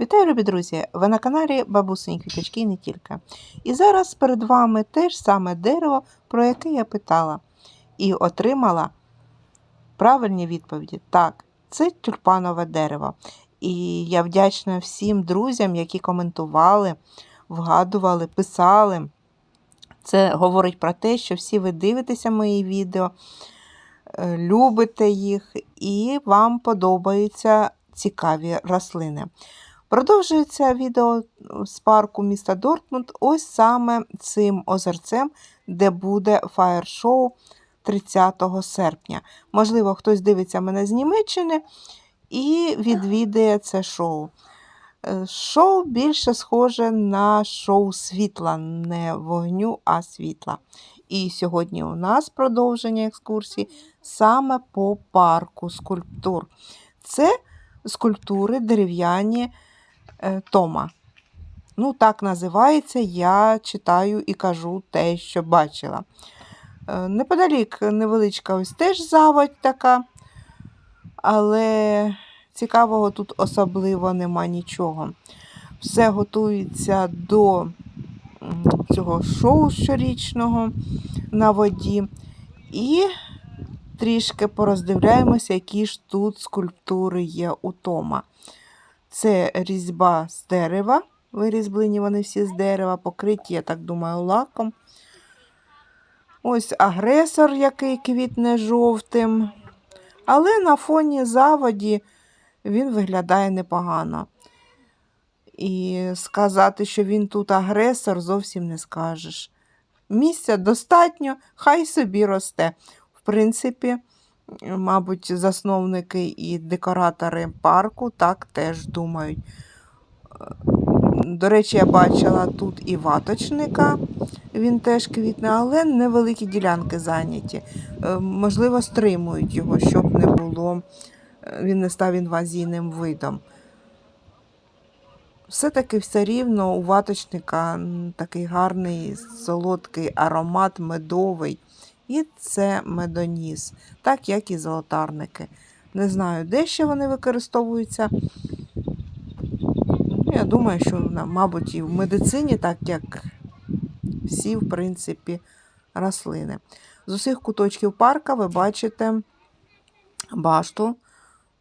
Вітаю, любі друзі! Ви на каналі Бабусині Квіточки і не тільки. І зараз перед вами те ж саме дерево, про яке я питала, і отримала правильні відповіді. Так, це тюльпанове дерево. І я вдячна всім друзям, які коментували, вгадували, писали. Це говорить про те, що всі ви дивитеся мої відео, е, любите їх і вам подобаються цікаві рослини. Продовжується відео з парку міста Дортмунд ось саме цим озерцем, де буде фаєр-шоу 30 серпня. Можливо, хтось дивиться мене з Німеччини і відвідає це шоу. Е, Шоу більше схоже на шоу світла, не вогню, а світла. І сьогодні у нас продовження екскурсії саме по парку скульптур. Це скульптури дерев'яні Тома. Ну, так називається, я читаю і кажу те, що бачила. Е, Неподалік невеличка ось теж заводь така, але цікавого тут особливо нема нічого. Все готується до цього шоу щорічного на воді. І трішки пороздивляємося, які ж тут скульптури є у Тома. Це різьба з дерева. Вирізблені вони всі з дерева, покриті, я так думаю, лаком. Ось агресор, який квітне жовтим. Але на фоні заводі він виглядає непогано. І сказати, що він тут агресор, зовсім не скажеш. Місця достатньо, хай собі росте. В принципі, мабуть, засновники і декоратори парку так теж думають. До речі, я бачила тут і ваточника, він теж квітне, але невеликі ділянки зайняті. Е, Можливо, стримують його, щоб не було, е, він не став інвазійним видом. Все-таки все рівно у ваточника такий гарний солодкий аромат медовий. І це медоніс, так як і золотарники. Не знаю, де ще вони використовуються. Ну, Я думаю, що, мабуть, і в медицині, так як всі, в принципі, рослини. З усіх куточків парка ви бачите башту.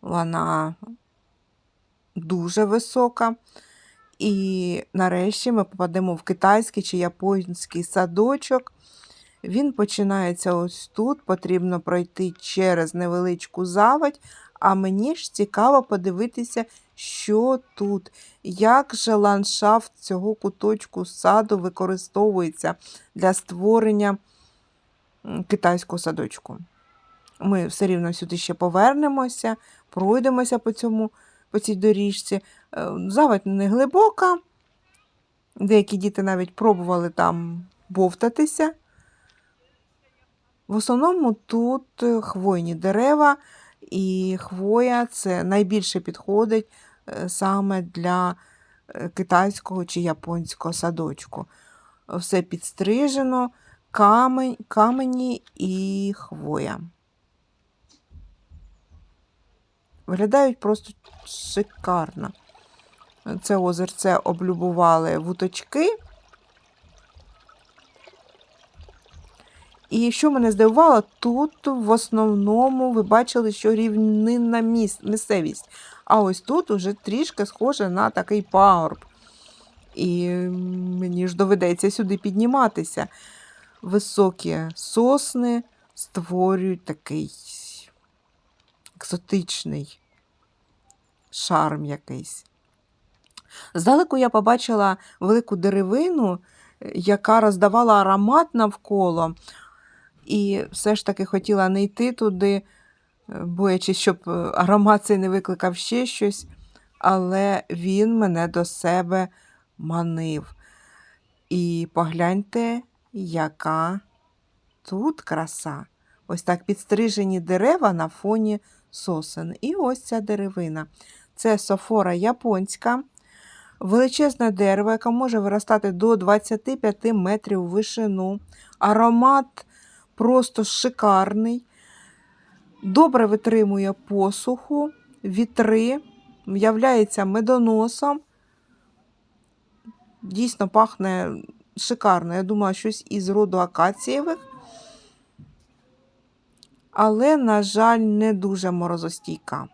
Вона дуже висока. І нарешті ми попадемо в китайський чи японський садочок. Він починається ось тут. Потрібно пройти через невеличку заводь. А мені ж цікаво подивитися, що тут, як же ландшафт цього куточку саду використовується для створення китайського садочку. Ми все рівно сюди ще повернемося, пройдемося по, цьому, по цій доріжці. Е, Заводь не глибока. Деякі діти навіть пробували там бовтатися. В основному тут е, хвойні дерева, і хвоя це найбільше підходить е, саме для е, китайського чи японського садочку. Все підстрижено, камень, камені і хвоя. Виглядають просто шикарно. Це озерце облюбували вуточки. І що мене здивувало, тут в основному ви бачили, що рівнинна міс- місцевість. А ось тут уже трішки схоже на такий пагорб. І мені ж доведеться сюди підніматися. Високі сосни створюють такий екзотичний шарм якийсь. Здалеку я побачила велику деревину, яка роздавала аромат навколо. І все ж таки хотіла не йти туди, е, боячись, щоб е, аромат цей не викликав ще щось, але він мене до себе манив. І погляньте, яка тут краса. Ось так підстрижені дерева на фоні сосен. І ось ця деревина. Це софора японська, величезне дерево, яке може виростати до 25 метрів вишину. Аромат просто шикарний, добре витримує посуху, вітри. являється медоносом. Дійсно пахне шикарно. Я думала, щось із роду акацієвих. Але, на жаль, не дуже морозостійка.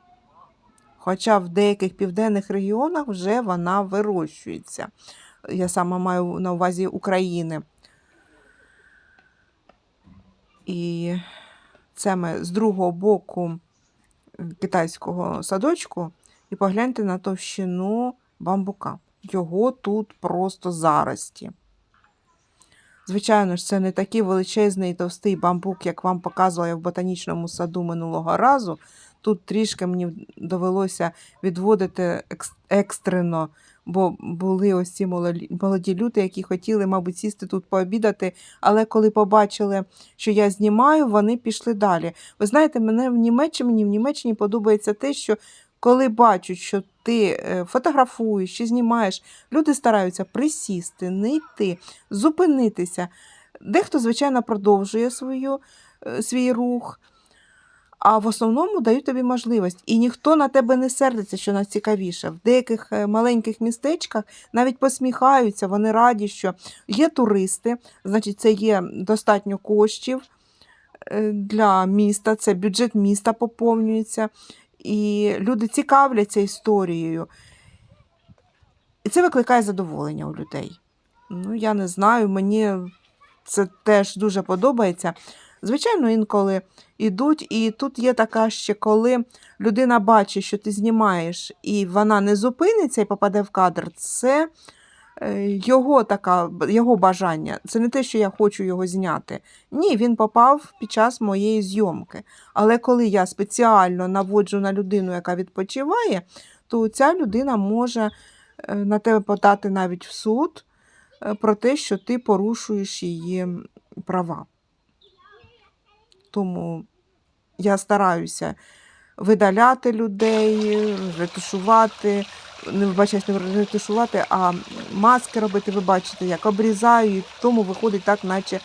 Хоча в деяких південних регіонах вже вона вирощується. Я саме маю на увазі України. І це ми з другого боку китайського садочку, і погляньте на товщину бамбука. Його тут просто зарості. Звичайно ж, це не такий величезний і товстий бамбук, як вам показувала я в ботанічному саду минулого разу. Тут трішки мені довелося відводити екстрено, бо були ось ці молоді, люди, які хотіли, мабуть, сісти тут пообідати. Але коли побачили, що я знімаю, вони пішли далі. Ви знаєте, мене в Німеччині, в Німеччині подобається те, що коли бачать, що ти е, фотографуєш чи знімаєш, люди стараються присісти, не йти, зупинитися. Дехто, звичайно, продовжує свою, е, свій рух, а в основному дають тобі можливість. І ніхто на тебе не сердиться, що найцікавіше. В деяких е, маленьких містечках навіть посміхаються, вони раді, що є туристи, значить, це є достатньо коштів е, для міста, це бюджет міста поповнюється. І люди цікавляться історією. І це викликає задоволення у людей. Ну, я не знаю, мені це теж дуже подобається. Звичайно, інколи йдуть, і тут є така ще, коли людина бачить, що ти знімаєш, і вона не зупиниться і попаде в кадр, це е, його така, його бажання. Це не те, що я хочу його зняти. Ні, він попав під час моєї зйомки. Але коли я спеціально наводжу на людину, яка відпочиває, то ця людина може е, на тебе подати навіть в суд е, про те, що ти порушуєш її права. Тому я стараюся видаляти людей, ретушувати, не вибачаюсь, не ретушувати, а маски робити, ви бачите, як обрізаю, і тому виходить так, наче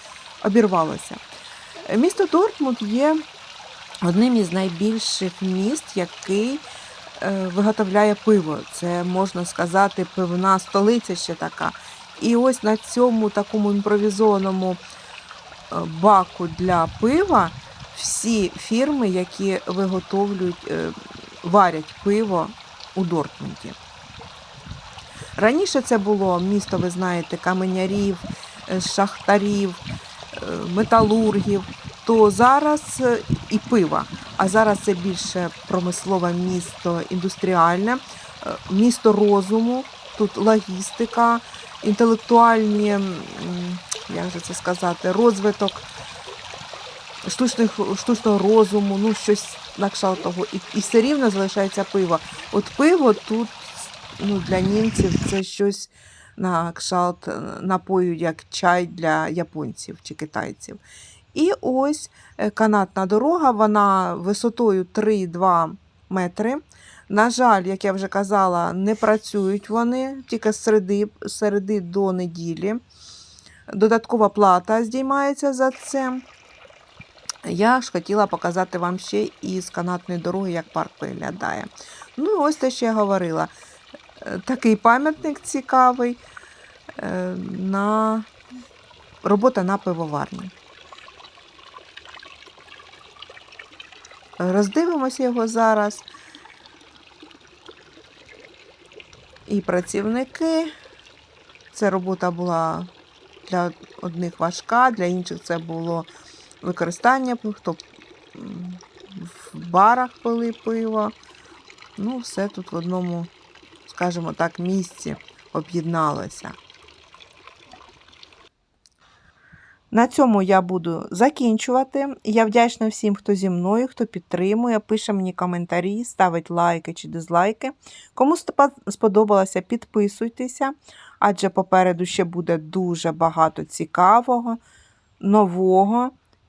обірвалося. Місто Дортмунд є одним із найбільших міст, який е, виготовляє пиво. Це можна сказати, пивна столиця ще така. І ось на цьому такому імпровізованому е, баку для пива всі фірми, які виготовлюють, е, варять пиво у Дортмунді. Раніше це було місто, ви знаєте, каменярів, е, шахтарів, е, металургів, то зараз і пива. А зараз це більше промислове місто, індустріальне, місто розуму, тут логістика, інтелектуальні, як же це сказати, розвиток штучних, штучного розуму, ну щось на кшталт того. І, і все рівно залишається пиво. От пиво тут ну, для німців це щось на кшталт напою, як чай для японців чи китайців. І ось е, канатна дорога, вона висотою 3,2 метри. На жаль, як я вже казала, не працюють вони тільки з середи, середи до неділі. Додаткова плата здіймається за це. Я ж хотіла показати вам ще і з канатної дороги, як парк виглядає. Ну, ось те, що я говорила. Е, Такий пам'ятник цікавий е, на робота на пивоварні. Роздивимося його зараз. І працівники. Це робота була для одних важка, для інших це було використання, хто в барах пили пиво. Ну, все тут в одному, скажімо так, місці об'єдналося. На цьому я буду закінчувати. Я вдячна всім, хто зі мною, хто підтримує, пише мені коментарі, ставить лайки чи дизлайки. Кому сподобалося, підписуйтеся, адже попереду ще буде дуже багато цікавого, нового.